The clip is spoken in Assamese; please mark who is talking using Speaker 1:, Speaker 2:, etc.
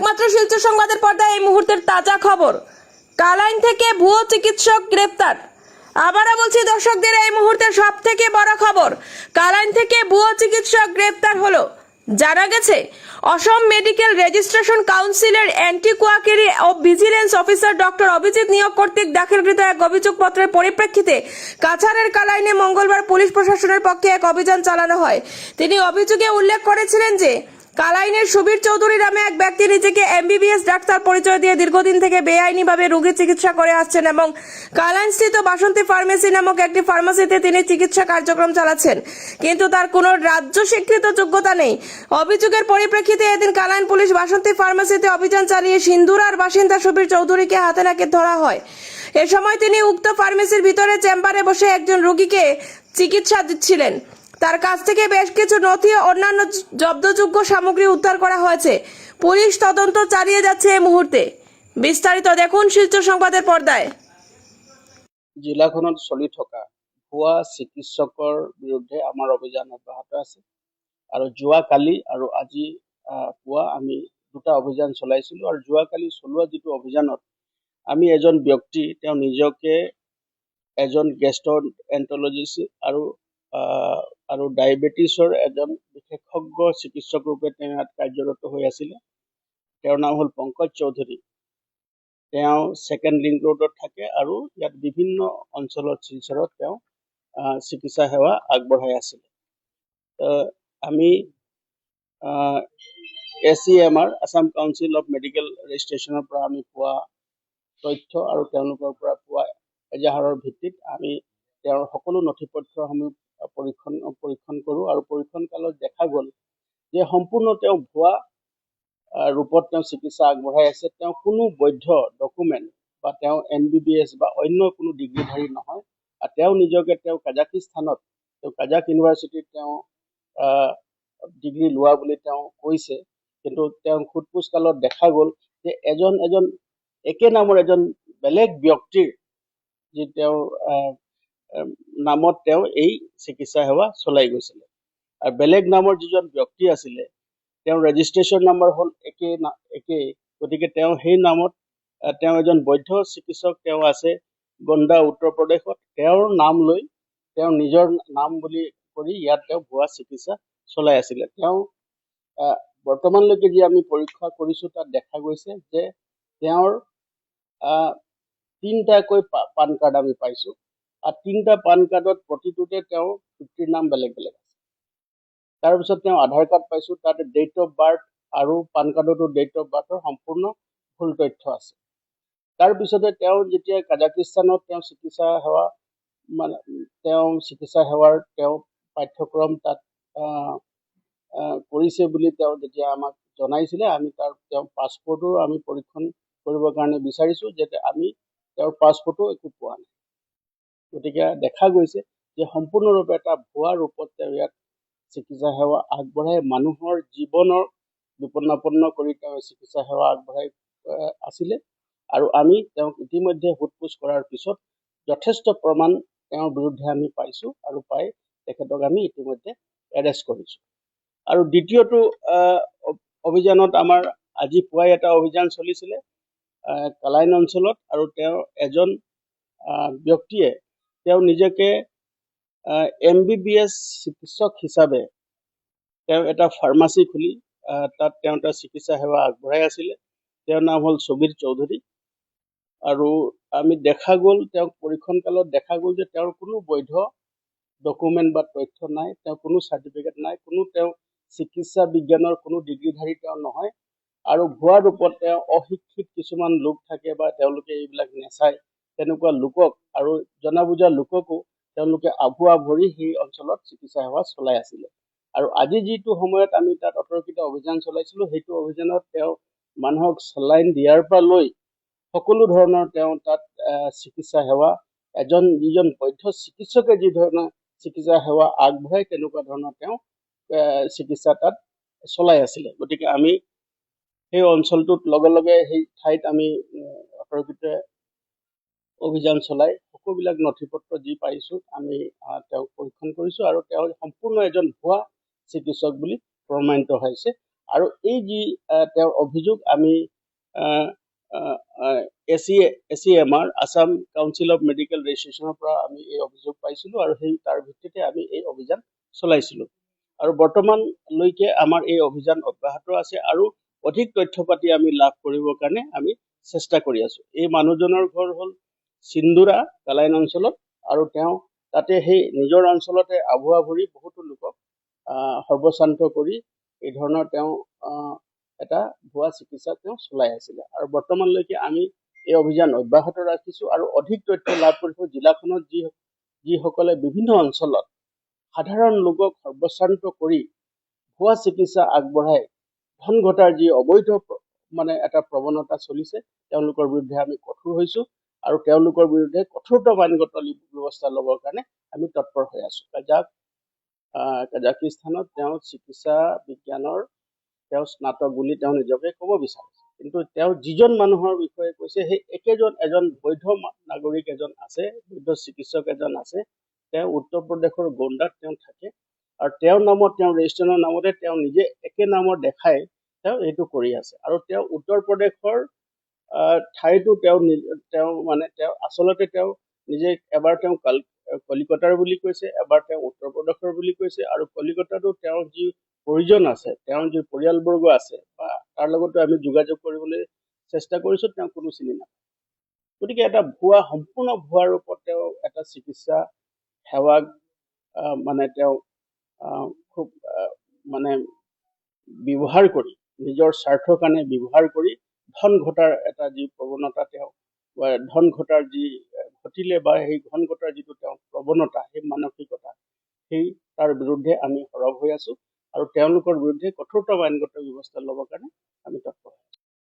Speaker 1: একমাত্র শিলচর সংবাদের পর্দায় এই মুহূর্তের তাজা খবর। কালাইন থেকে ভুয়ো চিকিৎসক গ্রেপ্তার। আবারও বলছি, দর্শকদের এই মুহূর্তের সব থেকে বড় খবর, কালাইন থেকে ভুয়ো চিকিৎসক গ্রেপ্তার হলো। জানা গেছে, অসম মেডিকেল রেজিস্ট্রেশন কাউন্সিলের অ্যান্টি কোয়াকেরি ও vigilance officer doctor Abhijit Neog কর্তৃক দাখিলকৃত এক অভিযোগপত্রের পরিপ্রেক্ষিতে কাছাড়ের কালাইনে মঙ্গলবার পুলিশ প্রশাসনের পক্ষে এক অভিযান চালানো হয়। তিনি অভিযোগে উল্লেখ করেছিলেন যে কালাইনের সুবীর চৌধুরী নামে এক ব্যক্তি নিজেকে এমবিবিএস ডাক্তার পরিচয় দিয়ে দীর্ঘদিন থেকে বেআইনিভাবে রোগী চিকিৎসা করে আসছেন এবং কালাইন স্থিত বাসন্তী ফার্মেসি নামক একটি ফার্মাসিতে তিনি চিকিৎসা কার্যক্রম চালাচ্ছেন। কিন্তু তার কোনো রাজ্য স্বীকৃত যোগ্যতা নেই। অভিযোগের পরিপ্রেক্ষিতে এদিন কালাইন পুলিশ বাসন্তী ফার্মেসিতে অভিযান চালিয়ে সিন্দুরার বাসিন্দা সুবীর চৌধুরীকে হাতে নাকে ধরা হয়। এ সময় তিনি উক্ত ফার্মেসির ভিতরে চেম্বারে বসে একজন রোগীকে চিকিৎসা দিচ্ছিলেন। তার কাছ থেকে বেশ কিছু নথি ও অন্যান্য জব্দযোগ্য সামগ্রী উদ্ধার করা হয়েছে। পুলিশ তদন্ত চালিয়ে যাচ্ছে এই মুহূর্তে। বিস্তারিত দেখুন শিলচর সংবাদের পর্দায়।
Speaker 2: জিলাখনত চলি থকা ভুৱা চিকিৎসকৰ বিৰুদ্ধে আমাৰ অভিযান অব্যাহত আছে। আৰু যোৱাকালি আৰু আজি পুৱা আমি দুটা অভিযান চলাইছিলোঁ আৰু যোৱাকালি চলোৱা যিটো অভিযানত আমি এজন ব্যক্তি, তেওঁ নিজকে এজন গেষ্ট এন্টলজিষ্ট আৰু আৰু ডায়েবেটিছৰ এজন বিশেষজ্ঞ চিকিৎসক ৰূপে তেওঁ ইয়াত কাৰ্যৰত হৈ আছিলে। তেওঁৰ নাম হ'ল পংকজ চৌধুৰী। তেওঁ ছেকেণ্ড লিংক ৰোডত থাকে আৰু ইয়াত বিভিন্ন অঞ্চলত শিলচৰত তেওঁ চিকিৎসা সেৱা আগবঢ়াই আছিলে। আমি A C M R Assam council of medical ৰেজিষ্ট্ৰেশ্যনৰ পৰা আমি পোৱা তথ্য আৰু তেওঁলোকৰ পৰা পোৱা এজাহাৰৰ ভিত্তিত আমি তেওঁৰ সকলো নথি পত্ৰসমূহ পৰীক্ষণ পৰীক্ষণ কৰোঁ আৰু পৰীক্ষণ কালত দেখা গ'ল যে সম্পূৰ্ণ তেওঁ ভুৱা ৰূপত তেওঁ চিকিৎসা আগবঢ়াই আছে। তেওঁ কোনো বৈধ ডকুমেণ্ট বা তেওঁ এম বি বি এছ বা অন্য কোনো ডিগ্ৰীধাৰী নহয় আৰু তেওঁ নিজকে তেওঁ কাজাকিস্তানত তেওঁ কাজাক ইউনিভাৰ্চিটিত তেওঁ ডিগ্ৰী লোৱা বুলি তেওঁ কৈছে। কিন্তু তেওঁ সোধ পোছ কালত দেখা গ'ল যে এজন এজন একে নামৰ এজন বেলেগ ব্যক্তিৰ যি তেওঁৰ নামত তেওঁ এই চিকিৎসা সেৱা চলাই গৈছিলে। আৰু বেলেগ নামৰ যিজন ব্যক্তি আছিলে তেওঁৰ ৰেজিষ্ট্ৰেশ্যন নম্বৰ হ'ল একে না- একেই গতিকে তেওঁ সেই নামত তেওঁ এজন বৈধ চিকিৎসক তেওঁ আছে গণ্ডা উত্তৰ প্ৰদেশত। তেওঁৰ নাম লৈ তেওঁ নিজৰ নাম বুলি কৰি ইয়াত তেওঁ ভুৱা চিকিৎসা চলাই আছিলে। তেওঁ বৰ্তমানলৈকে যি আমি পৰীক্ষা কৰিছোঁ তাত দেখা গৈছে যে তেওঁৰ তিনিটাকৈ পা- পান কাৰ্ড আমি পাইছোঁ। তিনিটা পান কাৰ্ডত প্ৰতিটোতে তেওঁৰ পিতৃৰ নাম বেলেগ বেলেগ আছে। তাৰপিছত তেওঁ আধাৰ কাৰ্ড পাইছোঁ তাত ডেট অফ বাৰ্থ আৰু পান কাৰ্ডতো ডেট অফ বাৰ্থৰ সম্পূৰ্ণ ভুল তথ্য আছে। তাৰপিছতে তেওঁ যেতিয়া কাজাকিস্তানত তেওঁ চিকিৎসা সেৱা মানে তেওঁ চিকিৎসা সেৱাৰ তেওঁ পাঠ্যক্ৰম তাত কৰিছে বুলি তেওঁ যেতিয়া আমাক জনাইছিলে আমি তাৰ তেওঁ পাছপৰ্টো আমি পৰীক্ষণ কৰিবৰ কাৰণে বিচাৰিছোঁ যাতে আমি তেওঁৰ পাছপৰ্টো একো পোৱা নাই। গতিকে দেখা গৈছে যে সম্পূৰ্ণৰূপে এটা ভুৱা ৰূপত তেওঁ ইয়াত চিকিৎসা সেৱা আগবঢ়াই মানুহৰ জীৱনৰ বিপন্নাপন্ন কৰি তেওঁ চিকিৎসা সেৱা আগবঢ়াই আছিলে। আৰু আমি তেওঁক ইতিমধ্যে সোধ পোছ কৰাৰ পিছত যথেষ্ট প্ৰমাণ তেওঁৰ বিৰুদ্ধে আমি পাইছোঁ আৰু পাই তেখেতক আমি ইতিমধ্যে এৰেষ্ট কৰিছোঁ। আৰু দ্বিতীয়টো অভিযানত আমাৰ আজি পুৱাই এটা অভিযান চলিছিলে কালাইন অঞ্চলত। আৰু তেওঁ এজন ব্যক্তিয়ে তেওঁ নিজকে এম বি বি এছ চিকিৎসক হিচাপে তেওঁ এটা ফাৰ্মাচী খুলি তাত তেওঁ এটা চিকিৎসা সেৱা আগবঢ়াই আছিলে। তেওঁৰ নাম হ'ল সুবীৰ চৌধুৰী। আৰু আমি দেখা গ'ল তেওঁক পৰীক্ষণ কালত দেখা গ'ল যে তেওঁৰ কোনো বৈধ ডকুমেণ্ট বা তথ্য নাই তেওঁ কোনো চাৰ্টিফিকেট নাই কোনো তেওঁ চিকিৎসা বিজ্ঞানৰ কোনো ডিগ্ৰীধাৰী তেওঁ নহয়। আৰু ভুৱা ৰূপত তেওঁ অশিক্ষিত কিছুমান লোক থাকে বা তেওঁলোকে এইবিলাক নেচায়। তেনেকুৱা লোকক আৰু জনা বুজা লোককো তেওঁলোকে আভুৱা ভৰি সেই অঞ্চলত চিকিৎসা সেৱা চলাই আছিলে। আৰু আজি যিটো সময়ত আমি তাত অতৰ্কিত অভিযান চলাইছিলোঁ সেইটো অভিযানত তেওঁ মানুহক চেলাইন দিয়াৰ পৰা লৈ সকলো ধৰণৰ তেওঁ তাত চিকিৎসা সেৱা এজন যিজন বৈধ চিকিৎসকে যি ধৰণৰ চিকিৎসা সেৱা আগবঢ়ায় তেনেকুৱা ধৰণৰ তেওঁ চিকিৎসা তাত চলাই আছিলে। গতিকে আমি সেই অঞ্চলটোত লগে লগে সেই ঠাইত আমি অতৰ্কিত অভিযান চলাই সকলোবিলাক নথি পত্ৰ যি পাৰিছোঁ আমি তেওঁক পৰীক্ষণ কৰিছোঁ আৰু তেওঁ সম্পূৰ্ণ এজন ভুৱা চিকিৎসক বুলি প্ৰমাণিত হৈছে। আৰু এই যি তেওঁৰ অভিযোগ আমি A C A C M R Assam council of medical ৰেজিষ্ট্ৰেশ্যনৰ পৰা আমি এই অভিযোগ পাইছিলো আৰু সেই তাৰ ভিত্তিতে আমি এই অভিযান চলাইছিলো। আৰু বৰ্তমানলৈকে আমাৰ এই অভিযান অব্যাহত আছে আৰু অধিক তথ্য পাতি আমি লাভ কৰিবৰ কাৰণে আমি চেষ্টা কৰি আছো। এই মানুহজনৰ ঘৰ হ'ল চিন্দুৰা কালাইন অঞ্চলত আৰু তেওঁ তাতে সেই নিজৰ অঞ্চলতে আভুৱা ভৰি বহুতো লোকক সৰ্বশান্ত কৰি এই ধৰণৰ তেওঁ এটা ভুৱা চিকিৎসা তেওঁ চলাই আছিলে। আৰু বৰ্তমানলৈকে আমি এই অভিযান অব্যাহত ৰাখিছো আৰু অধিক তথ্য লাভ কৰিছো জিলাখনত যি যিসকলে বিভিন্ন অঞ্চলত সাধাৰণ লোকক সৰ্বশান্ত কৰি ভুৱা চিকিৎসা আগবঢ়াই ধন ঘটাৰ যি অবৈধ মানে এটা প্ৰৱণতা চলিছে তেওঁলোকৰ বিৰুদ্ধে আমি কঠোৰ হৈছো। আৰু তেওঁলোকৰ বিৰুদ্ধে কঠোৰতম আইনগত ব্যৱস্থা ল'বৰ কাৰণে আমি তৎপৰ হৈ আছো। কাজাক কাজাকিস্তানত তেওঁ চিকিৎসা বিজ্ঞানৰ তেওঁ স্নাতক বুলি তেওঁ নিজকে ক'ব বিচাৰিছে। কিন্তু তেওঁ যিজন মানুহৰ বিষয়ে কৈছে সেই একেজন এজন বৈধ নাগৰিক এজন আছে বৈধ চিকিৎসক এজন আছে তেওঁ উত্তৰ প্ৰদেশৰ গোণ্ডাত তেওঁ থাকে আৰু তেওঁৰ নামত তেওঁৰ ৰেজিষ্ট্ৰেশ্যনৰ নামতে তেওঁ নিজে একে নামৰ দেখাই তেওঁ এইটো কৰি আছে। আৰু তেওঁ উত্তৰ প্ৰদেশৰ ঠাইতো তেওঁ তেওঁ মানে তেওঁ আচলতে তেওঁ নিজে এবাৰ তেওঁ কাল- কলিকতাৰ বুলি কৈছে এবাৰ তেওঁ উত্তৰ প্ৰদেশৰ বুলি কৈছে আৰু কলিকতাতো তেওঁৰ যি পৰিজন আছে তেওঁৰ যি পৰিয়ালবৰ্গ আছে বা তাৰ লগতো আমি যোগাযোগ কৰিবলৈ চেষ্টা কৰিছো তেওঁ কোনো চিনি নাপায়। গতিকে এটা ভুৱা সম্পূৰ্ণ ভুৱা ৰূপত তেওঁ এটা চিকিৎসা সেৱাক মানে তেওঁ খুব মানে ব্যৱহাৰ কৰি নিজৰ স্বাৰ্থৰ কাৰণে ব্যৱহাৰ কৰি ধন ঘটাৰ এটা যি প্ৰৱণতা তেওঁ ধন ঘটাৰ যি ঘটিলে বা সেই ধন ঘটাৰ যিটো তেওঁ প্ৰৱণতা সেই মানসিকতা সেই তাৰ বিৰুদ্ধে আমি সৰব হৈ আছো। আৰু তেওঁলোকৰ বিৰুদ্ধে কঠোৰতম আইনগত ব্যৱস্থা ল'বৰ কাৰণে আমি তৎপৰ